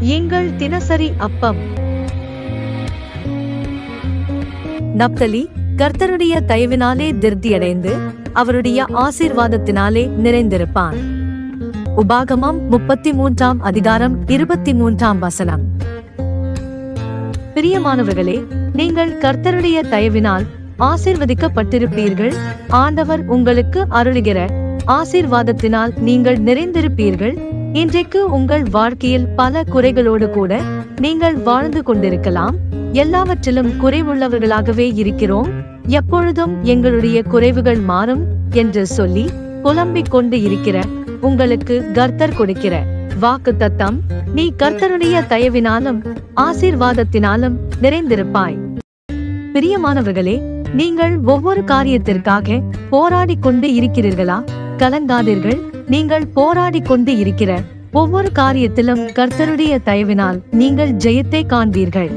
எங்கள் தினசரி அப்பம். நப்தலி கர்த்தருடைய தயவினாலே திருப்தியடைந்து அவருடைய ஆசீர்வாதத்தினாலே நிறைந்திருப்பான் உபாகமம் முப்பத்தி மூன்றாம் அதிகாரம் இருபத்தி மூன்றாம் வசனம். பிரியமானவர்களே நீங்கள் கர்த்தருடைய தயவினால் ஆசீர்வதிக்கப்பட்டிருப்பீர்கள். ஆண்டவர் உங்களுக்கு அருளுகிற ஆசீர்வாதத்தினால் நீங்கள் நிறைந்திருப்பீர்கள். இன்றைக்கு உங்கள் வாழ்க்கையில் பல குறைகளோடு கூட நீங்கள் வாழ்ந்து கொண்டிருக்கலாம். எல்லாவற்றிலும் குறைவுள்ளவர்களாகவே இருக்கிறோம். எப்பொழுதும் எங்களுடைய குறைவுகள் மாறும் என்று சொல்லி புலம்பிக் கொண்டு இருக்கிற உங்களுக்கு கர்த்தர் கொடுக்கிற வாக்கு தத்தம் நீ கர்த்தருடைய தயவினாலும் ஆசீர்வாதத்தினாலும் நிறைந்திருப்பாய். பிரியமானவர்களே நீங்கள் ஒவ்வொரு காரியத்திற்காக போராடிக் கொண்டு இருக்கிறீர்களா? கலங்காதீர்கள். நீங்கள் போராடி கொண்டு இருக்கிற ஒவ்வொரு காரியத்திலும் கர்த்தருடைய தயவினால் நீங்கள் ஜெயத்தை காண்பீர்கள்.